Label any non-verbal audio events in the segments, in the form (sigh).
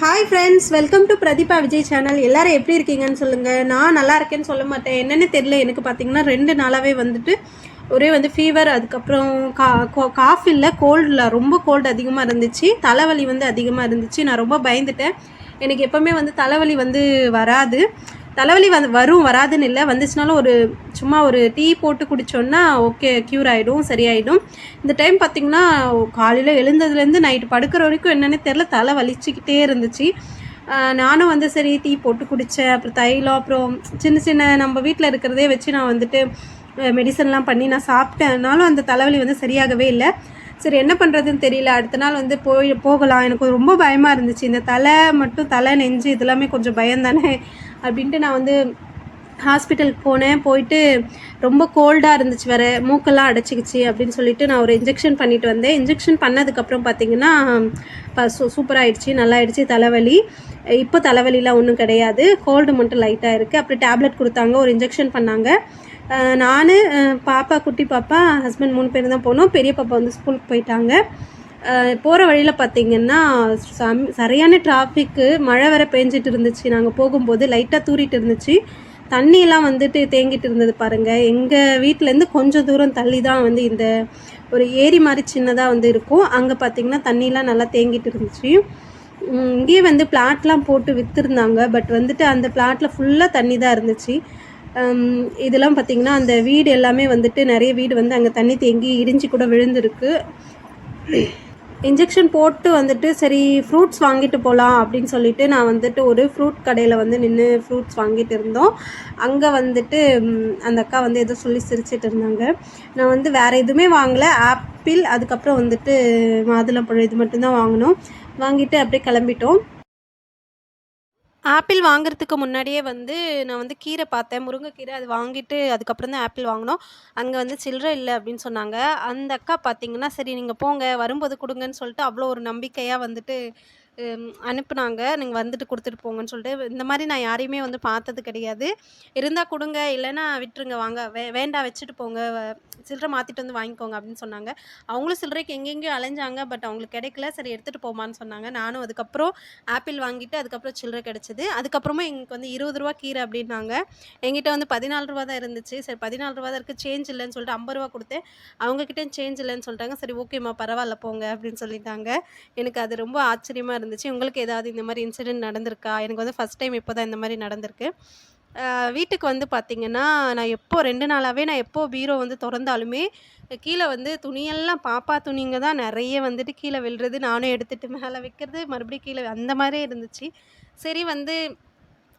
Hi friends welcome to Pratheeba Vijay channel எல்லாரும் எப்படி இருக்கீங்கன்னு சொல்லுங்கள் நான் நல்லா இருக்கேன்னு சொல்ல மாட்டேன். என்னென்னு தெரியல எனக்கு பார்த்தீங்கன்னா ரெண்டு நாளாகவே வந்துட்டு ஒரே வந்து ஃபீவர் அதுக்கப்புறம் கா காஃப் இல்லை கோல்டில் ரொம்ப கோல்டு அதிகமாக இருந்துச்சு. தலைவலி வந்து அதிகமாக இருந்துச்சு. நான் ரொம்ப பயந்துட்டேன். எனக்கு எப்போவுமே வந்து தலைவலி வந்து வராது. தலைவலி வந்து வரும் வராதுன்னு இல்லை. வந்துச்சுனாலும் ஒரு சும்மா ஒரு டீ போட்டு குடித்தோன்னா ஓகே க்யூர் ஆகிடும் சரியாயிடும். இந்த டைம் பார்த்திங்கன்னா காலையில் எழுந்ததுலேருந்து நைட்டு படுக்கிற வரைக்கும் என்னென்னு தெரில தலை வலிச்சுக்கிட்டே இருந்துச்சு. நானும் வந்து சரி டீ போட்டு குடித்தேன் அப்புறம் தைலம் அப்புறம் சின்ன சின்ன நம்ம வீட்டில் இருக்கிறதே வச்சு நான் வந்துட்டு மெடிசன்லாம் பண்ணி நான் சாப்பிட்டேனாலும் அந்த தலைவலி வந்து சரியாகவே இல்லை. சரி என்ன பண்ணுறதுன்னு தெரியல. அடுத்த நாள் வந்து போய் போகலாம். எனக்கு ரொம்ப பயமாக இருந்துச்சு. இந்த தலை மட்டும் தலை நெஞ்சு இதெல்லாமே கொஞ்சம் பயந்தானே அப்படின்ட்டு நான் வந்து ஹாஸ்பிட்டலுக்கு போனேன். போயிட்டு ரொம்ப கோல்டாக இருந்துச்சு வேறு. மூக்கெல்லாம் அடைச்சிக்கிச்சு அப்படின்னு சொல்லிட்டு நான் ஒரு இன்ஜெக்ஷன் பண்ணிட்டு வந்தேன். இன்ஜெக்ஷன் பண்ணதுக்கப்புறம் பார்த்தீங்கன்னா இப்போ சூ சூப்பராகிடுச்சு நல்லாயிடுச்சு தலைவலி. இப்போ தலைவலிலாம் ஒன்றும் கிடையாது. கோல்டு மட்டும் லைட்டாக இருக்குது அப்புறம் டேப்லெட் கொடுத்தாங்க ஒரு இன்ஜெக்ஷன் பண்ணாங்க. நான் பாப்பா குட்டி பாப்பா ஹஸ்பண்ட் மூணு பேர் தான் போனோம். பெரிய பாப்பா வந்து ஸ்கூலுக்கு போயிட்டாங்க. போகிற வழியில் பார்த்தீங்கன்னா சம் சரியான டிராஃபிக்கு மழை வேறு பெஞ்சிட்டு இருந்துச்சு. நாங்கள் போகும்போது லைட்டாக தூரிட்டு இருந்துச்சு. தண்ணியெல்லாம் வந்துட்டு தேங்கிட்டு இருந்தது பாருங்கள் எங்கள் வீட்டிலேருந்து கொஞ்சம் தூரம் தள்ளி தான் வந்து இந்த ஒரு ஏரி மாதிரி சின்னதாக வந்து இருக்கும். அங்கே பார்த்தீங்கன்னா தண்ணியெலாம் நல்லா தேங்கிட்டு இருந்துச்சு. இங்கேயே வந்து பிளாட்லாம் போட்டு விற்றுருந்தாங்க பட் வந்துட்டு அந்த பிளாட்டில் ஃபுல்லாக தண்ணி தான் இருந்துச்சு. இதெல்லாம் பார்த்திங்கன்னா அந்த வீடு எல்லாமே வந்துட்டு நிறைய வீடு வந்து அங்கே தண்ணி தேங்கி இடிஞ்சு கூட விழுந்திருக்கு. இன்ஜெக்ஷன் போட்டு வந்துட்டு சரி ஃப்ரூட்ஸ் வாங்கிட்டு போகலாம் அப்படின்னு சொல்லிட்டு நான் வந்துட்டு ஒரு ஃப்ரூட் கடையில் வந்து நின்று ஃப்ரூட்ஸ் வாங்கிட்டு இருந்தோம். அங்கே வந்துட்டு அந்த அக்கா வந்து ஏதோ சொல்லி சிரிச்சிட்டு இருந்தாங்க. நான் வந்து வேறு எதுவுமே வாங்கலை. ஆப்பிள் அதுக்கப்புறம் வந்துட்டு மாதுளம்பழம் இது மட்டும்தான் வாங்கினோம். வாங்கிட்டு அப்படியே கிளம்பிட்டோம். ஆப்பிள் வாங்குறதுக்கு முன்னாடியே வந்து நான் வந்து கீரை பார்த்தேன். முருங்கைக்கீரை அது வாங்கிட்டு அதுக்கப்புறம் தான் ஆப்பிள் வாங்கினோம். அங்கே வந்து சில்லறை இல்லை அப்படின்னு சொன்னாங்க. அந்த அக்கா பார்த்தீங்கன்னா சரி நீங்கள் போங்க வரும்போது கொடுங்கன்னு சொல்லிட்டு அவ்வளோ ஒரு நம்பிக்கையாக வந்துட்டு அனுப்புனாங்க. நீங்கள் வந்துட்டு கொடுத்துட்டு போங்கன்னு சொல்லிட்டு இந்த மாதிரி நான் யாரையுமே வந்து பார்த்தது கிடையாது. இருந்தால் கொடுங்க இல்லைன்னா விட்டுருங்க வாங்க வே வேண்டாம் வச்சுட்டு போங்க சில்லறை மாற்றிட்டு வந்து வாங்கிக்கோங்க அப்படின்னு சொன்னாங்க. அவங்களும் சில்லறைக்கு எங்கெங்கேயோ அலைஞ்சாங்க. பட் அவங்களுக்கு கிடைக்கல. சரி எடுத்துகிட்டு போமான்னு சொன்னாங்க. நானும் அதுக்கப்புறம் ஆப்பிள் வாங்கிட்டு அதுக்கப்புறம் சில்லறை கிடச்சிது. அதுக்கப்புறமா எங்களுக்கு வந்து இருபது ரூபா கீரை அப்படின்னாங்க. எங்கிட்ட வந்து பதினாலு ரூபா தான் இருந்துச்சு. சரி பதினாலு ரூபா தான் இருக்குது சேஞ்ச் இல்லைன்னு சொல்லிட்டு ஐம்பது ரூபா கொடுத்தேன். அவங்கக்கிட்ட சேஞ்ச் இல்லைன்னு சொல்லிட்டாங்க. சரி ஓகேம்மா பரவாயில்ல போங்க அப்படின்னு சொல்லிட்டாங்க. எனக்கு அது ரொம்ப ஆச்சரியமாக இருந்துச்சு. உங்களுக்கு ஏதாவது இந்த மாதிரி இன்சிடென்ட் நடந்திருக்கா? எனக்கு வந்து ஃபஸ்ட் டைம் இப்போ தான் இந்த மாதிரி நடந்திருக்கு. வீட்டுக்கு வந்து பார்த்திங்கன்னா நான் எப்போ ரெண்டு நாளாகவே நான் எப்போ பீரோ வந்து திறந்தாலுமே கீழே வந்து துணியெல்லாம் பாப்பா துணிங்க தான் நிறைய வந்துட்டு கீழே விழுறது நானும் எடுத்துகிட்டு மேலே வைக்கிறது மறுபடியும் கீழே அந்த மாதிரியே இருந்துச்சு. சரி வந்து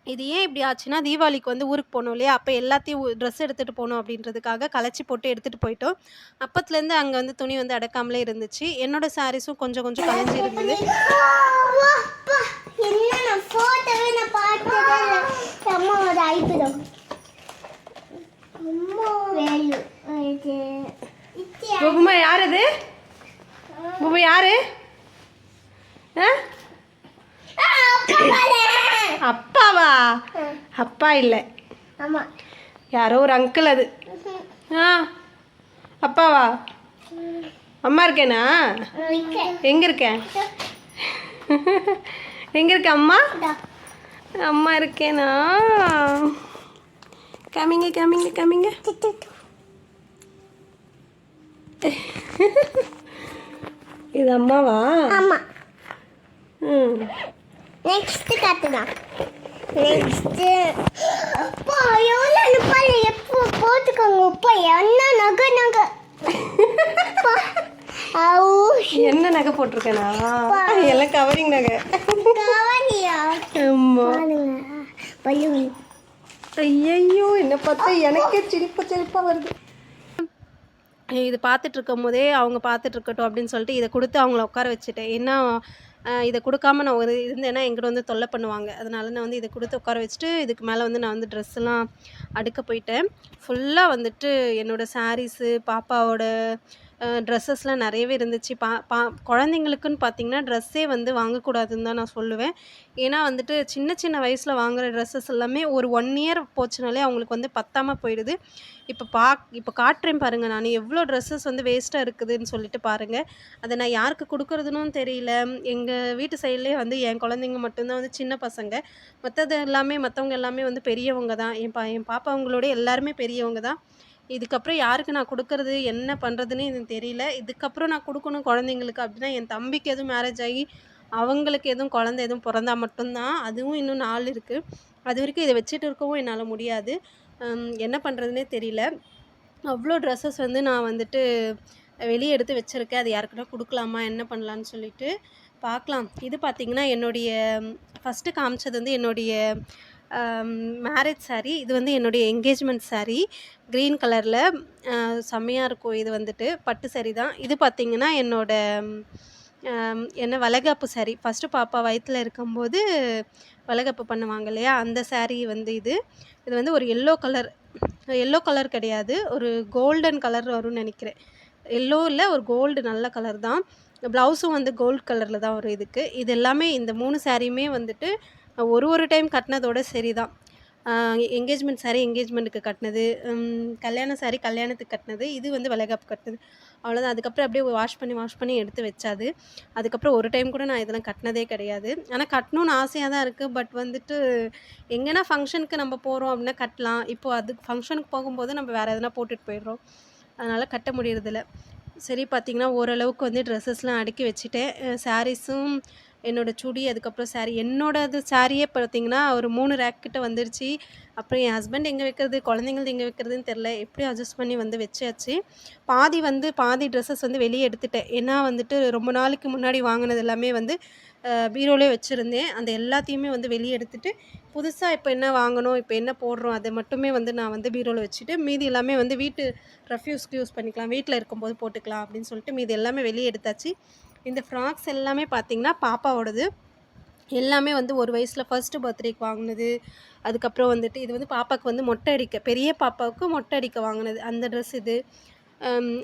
இது ஏன் இப்படி ஆச்சுன்னா தீபாவளிக்கு வந்து ஊருக்கு போனோம் இல்லையா? அப்போ எல்லாத்தையும் ட்ரெஸ் எடுத்துகிட்டு போகணும் அப்படின்றதுக்காக களைச்சி போட்டு எடுத்துகிட்டு போயிட்டோம். அப்பத்துலேருந்து அங்கே வந்து துணி வந்து அடக்காமலே இருந்துச்சு. என்னோட சாரீஸும் கொஞ்சம் கொஞ்சம் கலைஞ்சி இருந்தது. என்ன நான் போட்டோவே நான் பார்த்ததே இல்லை. அம்மாவோட ஐபிடம் அம்மா வேலு இது யார் அது? பூபு யாரு. அப்பாவா? அப்பா இல்லை. யாரோ ஒரு அங்கிள் அது. ஆ அப்பாவா? அம்மா இருக்கேனா. எங்கே இருக்கேன் எங்கே இருக்க அம்மா. அம்மா இருக்கேனா? கமிங்க கமிங்க கமிங்க. இது அம்மாவா? ஆமா. ம். நெக்ஸ்ட் காட்டுதான் நெக்ஸ்ட் அப்பா எவ்வளோ அனுப்பாரு எப்போ போட்டுக்கோங்க அப்பா என்ன நகை நகை. (laughs) என்ன நகை போட்டிருக்கேனா? எல்லாம் கவரிங் நகை. ஐயையோ என்ன பார்த்தா எனக்கே சிரிப்பு சிரிப்பாக வருது. இது பார்த்துட்டு இருக்கும் போதே அவங்க பார்த்துட்டு இருக்கட்டும் அப்படின்னு சொல்லிட்டு இதை கொடுத்து அவங்கள உட்கார வச்சுட்டேன். ஏன்னா இதை கொடுக்காம நான் ஒரு இருந்தேன்னா எங்கிட்ட வந்து தொல்லை பண்ணுவாங்க. அதனால நான் வந்து இதை கொடுத்து உட்கார வச்சுட்டு இதுக்கு மேலே வந்து நான் வந்து ட்ரெஸ் எல்லாம் அடுக்க போயிட்டேன். ஃபுல்லாக வந்துட்டு என்னோடய சாரீஸு பாப்பாவோட ட்ரெஸ்ஸஸ்லாம் நிறையவே இருந்துச்சு. பா பா குழந்தைங்களுக்குன்னு பார்த்தீங்கன்னா ட்ரெஸ்ஸே வந்து வாங்கக்கூடாதுன்னு தான் நான் சொல்லுவேன். ஏன்னா வந்துட்டு சின்ன சின்ன வயசில் வாங்குற ட்ரெஸ்ஸஸ் எல்லாமே ஒரு ஒன் இயர் போச்சுனாலே அவங்களுக்கு வந்து பத்தாமல் போயிடுது. இப்போ பா இப்போ காட்டுறேன் பாருங்கள் நான் எவ்வளோ ட்ரெஸ்ஸஸ் வந்து வேஸ்ட்டாக இருக்குதுன்னு சொல்லிட்டு பாருங்கள் அதை நான் யாருக்கு கொடுக்குறதுன்னு தெரியல. எங்கள் வீட்டு சைட்லேயே வந்து என் குழந்தைங்க மட்டும்தான் வந்து சின்ன பசங்க. மற்றது எல்லாமே மற்றவங்க எல்லாமே வந்து பெரியவங்க தான். என் பா என் பாப்பாவங்களோட எல்லாருமே பெரியவங்க தான். இதுக்கப்புறம் யாருக்கு நான் கொடுக்கறது என்ன பண்ணுறதுன்னு எனக்கு தெரியல. இதுக்கப்புறம் நான் கொடுக்கணும் குழந்தைங்களுக்கு அப்படின்னா என் தம்பிக்கு எதுவும் மேரேஜ் ஆகி அவங்களுக்கு எதுவும் குழந்தை எதுவும் பிறந்தா மட்டும்தான். அதுவும் இன்னும் நாள் இருக்குது அது வரைக்கும் இதை வச்சுட்டு இருக்கவும் என்னால் முடியாது. என்ன பண்ணுறதுனே தெரியல. அவ்வளோ ட்ரெஸ்ஸஸ் வந்து நான் வந்துட்டு வெளியே எடுத்து வச்சுருக்கேன். அது யாருக்கிட்ட கொடுக்கலாமா என்ன பண்ணலான்னு சொல்லிட்டு. பார்க்கலாம். இது பார்த்திங்கன்னா என்னுடைய ஃபஸ்ட்டு காமிச்சது வந்து என்னுடைய மேரேஜ் சாரீ இது வந்து என்னுடைய என்கேஜ்மெண்ட் சாரீ க்ரீன் கலரில் செம்மையாக இருக்கும். இது வந்துட்டு பட்டு சாரீ தான். இது பார்த்திங்கன்னா என்னோடய என்ன வளைகாப்பு சாரீ ஃபஸ்ட்டு பாப்பா வயிற்றில் இருக்கும்போது வளைகாப்பு பண்ணுவாங்க இல்லையா? அந்த சாரீ வந்து இது. இது வந்து ஒரு எல்லோ கலர் எல்லோ கலர் கிடையாது. ஒரு கோல்டன் கலர் வரும்னு நினைக்கிறேன். எல்லோ இல்லை ஒரு கோல்டு நல்ல கலர் தான். ப்ளவுஸும் வந்து கோல்டு கலரில் தான் வரும் இதுக்கு. இது எல்லாமே இந்த மூணு சாரியுமே வந்துட்டு ஒரு ஒரு டைம் கட்டினதோட சரி தான் என்கேஜ்மெண்ட் saree என்கேஜ்மெண்ட்டுக்கு கட்டினது கல்யாண saree கல்யாணத்துக்கு கட்டினது இது வந்து வளைகாப்பு கட்டினது. அவ்வளோதான் அதுக்கப்புறம் அப்படியே வாஷ் பண்ணி வாஷ் பண்ணி எடுத்து வச்சாது. அதுக்கப்புறம் ஒரு டைம் கூட நான் இதெல்லாம் கட்டினதே கிடையாது. ஆனால் கட்டணும்னு ஆசையாக தான் இருக்குது பட் வந்துட்டு எங்கன்னா ஃபங்க்ஷனுக்கு நம்ம போகிறோம் அப்படின்னா கட்டலாம். இப்போது அதுக்கு ஃபங்க்ஷனுக்கு போகும்போது நம்ம வேறு எதனா போட்டுட்டு போயிடுறோம். அதனால் கட்ட முடியறதில்ல. சரி பார்த்திங்கன்னா ஓரளவுக்கு வந்து ட்ரெஸ்ஸஸ்லாம் அடுக்கி வச்சுட்டேன். சாரீஸும் என்னோடய சுடி அதுக்கப்புறம் saree. என்னோடது சாரியே பார்த்தீங்கன்னா ஒரு மூணு ரேக் கிட்ட வந்துருச்சு. அப்புறம் என் ஹஸ்பண்ட் எங்கே வைக்கிறது குழந்தைங்களது எங்கே வைக்கிறதுன்னு தெரில எப்படி அட்ஜஸ்ட் பண்ணி வந்து வச்சாச்சு. பாதி வந்து பாதி ட்ரெஸ்ஸஸ் வந்து வெளியே எடுத்துட்டேன். ஏன்னா வந்துட்டு ரொம்ப நாளைக்கு முன்னாடி வாங்கினது எல்லாமே வந்து பீரோலே வச்சுருந்தேன். அந்த எல்லாத்தையுமே வந்து வெளியே எடுத்துட்டு புதுசாக இப்போ என்ன வாங்கணும் இப்போ என்ன போடுறோம் அதை மட்டுமே வந்து நான் வந்து பீரோவில் வச்சுட்டு மீதி எல்லாமே வந்து வீட்டு ரஃப்யூஸ்க்கு யூஸ் பண்ணிக்கலாம் வீட்டில் இருக்கும்போது போட்டுக்கலாம் அப்படின்னு சொல்லிட்டு மீதி எல்லாமே வெளியே எடுத்தாச்சு. இந்த ஃப்ராக்ஸ் எல்லாமே பார்த்திங்கன்னா பாப்பாவோடது. எல்லாமே வந்து ஒரு வயசில் ஃபர்ஸ்ட்டு பர்த்டேக்கு வாங்கினது. அதுக்கப்புறம் வந்துட்டு இது வந்து பாப்பாவுக்கு வந்து மொட்டை அடிக்க பெரிய பாப்பாவுக்கு மொட்டை அடிக்க வாங்கினது. அந்த ட்ரெஸ் இது.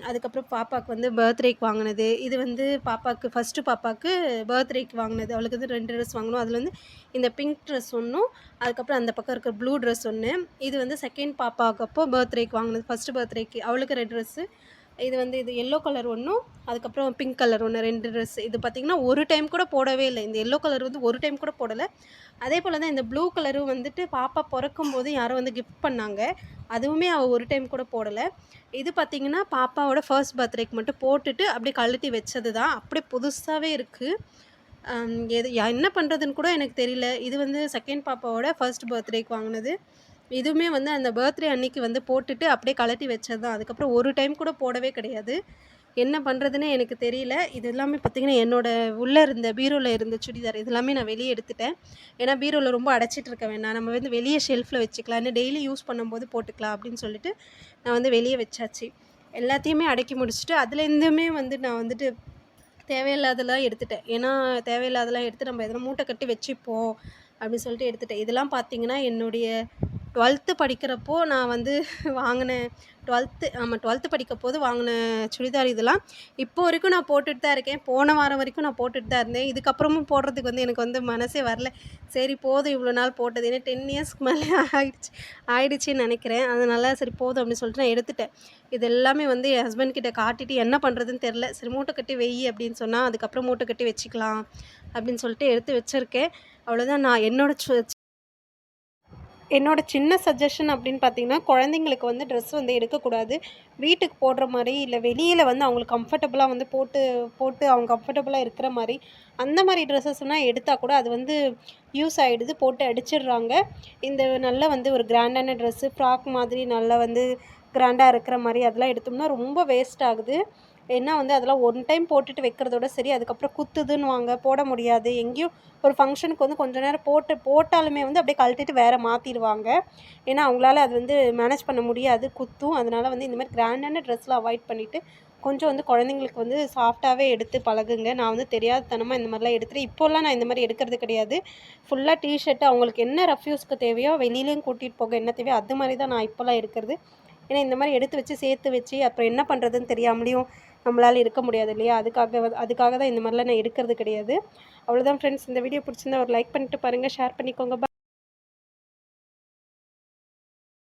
அதுக்கப்புறம் பாப்பாவுக்கு வந்து பர்த்டேக்கு வாங்கினது. இது வந்து பாப்பாவுக்கு ஃபஸ்ட்டு பாப்பாவுக்கு பர்த்டேக்கு வாங்கினது. அவளுக்கு வந்து ரெண்டு ட்ரெஸ் வாங்கினோம் அதில் வந்து இந்த பிங்க் ட்ரெஸ் ஒன்றும் அதுக்கப்புறம் அந்த பக்கம் இருக்கிற ப்ளூ ட்ரெஸ் ஒன்று இது வந்து செகண்ட் பாப்பாவுக்கு அப்போ பர்த்டேக்கு வாங்கினது. ஃபஸ்ட்டு பர்த்டேக்கு அவளுக்கு ரெண்டு ட்ரெஸ்ஸு இது வந்து இது எல்லோ கலர் ஒன்றும் அதுக்கப்புறம் பிங்க் கலர் ஒன்று ரெண்டு ட்ரெஸ் இது பார்த்திங்கன்னா ஒரு டைம் கூட போடவே இல்லை. இந்த எல்லோ கலர் வந்து ஒரு டைம் கூட போடலை. அதே போல் தான் இந்த ப்ளூ கலரும் வந்துட்டு பாப்பா பிறக்கும் போது யாரோ வந்து கிஃப்ட் பண்ணாங்க. அதுவுமே அவள் ஒரு டைம் கூட போடலை. இது பார்த்திங்கன்னா பாப்பாவோட ஃபர்ஸ்ட் பர்த்டேக்கு மட்டும் போட்டுட்டு அப்படியே கழட்டி வச்சது தான் அப்படியே புதுசாகவே இருக்குது எது என்ன பண்ணுறதுன்னு கூட எனக்கு தெரியல. இது வந்து செகண்ட் பாப்பாவோட ஃபர்ஸ்ட் பர்த்டேக்கு வாங்கினது. இதுவுமே வந்து அந்த பர்த்டே அன்னைக்கு வந்து போட்டுட்டு அப்படியே கழட்டி வச்சது தான் அதுக்கப்புறம் ஒரு டைம் கூட போடவே கிடையாது. என்ன பண்ணுறதுன்னு எனக்கு தெரியல. இது எல்லாமே பார்த்திங்கன்னா என்னோடய உள்ளே இருந்த பீரோவில் இருந்த சுடிதார் இது எல்லாமே நான் வெளியே எடுத்துட்டேன். ஏன்னா பீரோவில் ரொம்ப அடைச்சிட்டு இருக்க வேணாம். நம்ம வந்து வெளியே ஷெல்ஃபில் வச்சுக்கலாம்னு டெய்லி யூஸ் பண்ணும்போது போட்டுக்கலாம் அப்படின்னு சொல்லிட்டு நான் வந்து வெளியே வச்சாச்சு. எல்லாத்தையுமே அடக்கி முடிச்சுட்டு அதுலேருந்துமே வந்து நான் வந்துட்டு தேவையில்லாதெல்லாம் எடுத்துட்டேன். ஏன்னா தேவையில்லாதெல்லாம் எடுத்து நம்ம எதனா மூட்டை கட்டி வச்சுப்போம் அப்படின்னு சொல்லிட்டு எடுத்துட்டேன். இதெல்லாம் பார்த்திங்கன்னா என்னுடைய டுவெல்த்து படிக்கிறப்போ நான் வந்து வாங்கினேன் டுவெல்த்து ஆமாம் டுவெல்த்து படிக்க போது வாங்கின சுடிதார் இதெல்லாம் இப்போ வரைக்கும் நான் போட்டுட்டு தான் இருக்கேன். போன வாரம் வரைக்கும் நான் போட்டுட்டு தான் இருந்தேன். இதுக்கப்புறமும் போடுறதுக்கு வந்து எனக்கு வந்து மனசே வரல. சரி போதும் இவ்வளோ நாள் போட்டது. ஏன்னா டென் இயர்ஸ்க்கு மேலே ஆயிடுச்சு ஆயிடுச்சுன்னு நினைக்கிறேன். அதனால சரி போதும் அப்படின்னு சொல்லிட்டு நான் எடுத்துட்டேன். இது எல்லாமே வந்து என் ஹஸ்பண்ட் கிட்ட காட்டிட்டு என்ன பண்ணுறதுன்னு தெரில சரி மூட்டை கட்டி வெய் அப்படின்னு சொன்னால் அதுக்கப்புறம் மூட்டை கட்டி வச்சுக்கலாம் அப்படின்னு சொல்லிட்டு எடுத்து வச்சுருக்கேன். அவ்வளோதான் நான் என்னோட என்னோடய சின்ன சஜஷன் அப்படின்னு பார்த்தீங்கன்னா குழந்தைங்களுக்கு வந்து ட்ரெஸ் வந்து எடுக்கக்கூடாது. வீட்டுக்கு போடுற மாதிரி இல்லை வெளியில் வந்து அவங்களுக்கு கம்ஃபர்டபுளாக வந்து போட்டு போட்டு அவங்க கம்ஃபர்டபுளாக இருக்கிற மாதிரி அந்த மாதிரி ட்ரெஸ்ஸஸ்னால் எடுத்தால் கூட அது வந்து யூஸ் ஆகிடுது போட்டு அடிச்சிடுறாங்க. இந்த நல்ல வந்து ஒரு கிராண்டான ட்ரெஸ்ஸு ஃப்ராக் மாதிரி நல்லா வந்து கிராண்டாக இருக்கிற மாதிரி அதெல்லாம் எடுத்தோம்னா ரொம்ப வேஸ்ட் ஆகுது. ஏன்னா வந்து அதெல்லாம் ஒன் டைம் போட்டுட்டு வைக்கிறதோட சரி அதுக்கப்புறம் குத்துதுன்னு வாங்க போட முடியாது. எங்கேயும் ஒரு ஃபங்க்ஷனுக்கு வந்து கொஞ்சம் நேரம் போட்டு போட்டாலுமே வந்து அப்படியே கழட்டிட்டு வேறு மாற்றிடுவாங்க ஏன்னா அவங்களால அது வந்து மேனேஜ் பண்ண முடியாது குத்தும். அதனால் வந்து இந்த மாதிரி கிராண்டான ட்ரெஸ்லாம் அவாய்ட் பண்ணிவிட்டு கொஞ்சம் வந்து குழந்தைங்களுக்கு வந்து சாஃப்டாகவே எடுத்து பழகுங்க. நான் வந்து தெரியாதனமாக இந்த மாதிரிலாம் எடுத்துகிட்டு இப்போல்லாம் நான் இந்த மாதிரி எடுக்கிறது கிடையாது. ஃபுல்லாக டிஷர்ட்டு அவங்களுக்கு என்ன ரஃப்யூஸ்க்கு தேவையோ வெளியிலையும் கூட்டிகிட்டு போக என்ன தேவையோ அது மாதிரி தான் நான் இப்போல்லாம் எடுக்கிறது. ஏன்னா இந்த மாதிரி எடுத்து வச்சு சேர்த்து வச்சு அப்புறம் என்ன பண்ணுறதுன்னு தெரியாமலையும் நம்மளால் இருக்க முடியாது இல்லையா? அதுக்காக அதுக்காக தான் இந்த மாதிரிலாம் நான் எடுக்கிறது கிடையாது. அவ்வளோதான் ஃப்ரெண்ட்ஸ் இந்த வீடியோ பிடிச்சிருந்தா ஒரு லைக் பண்ணிட்டு பாருங்கள் ஷேர் பண்ணிக்கோங்க.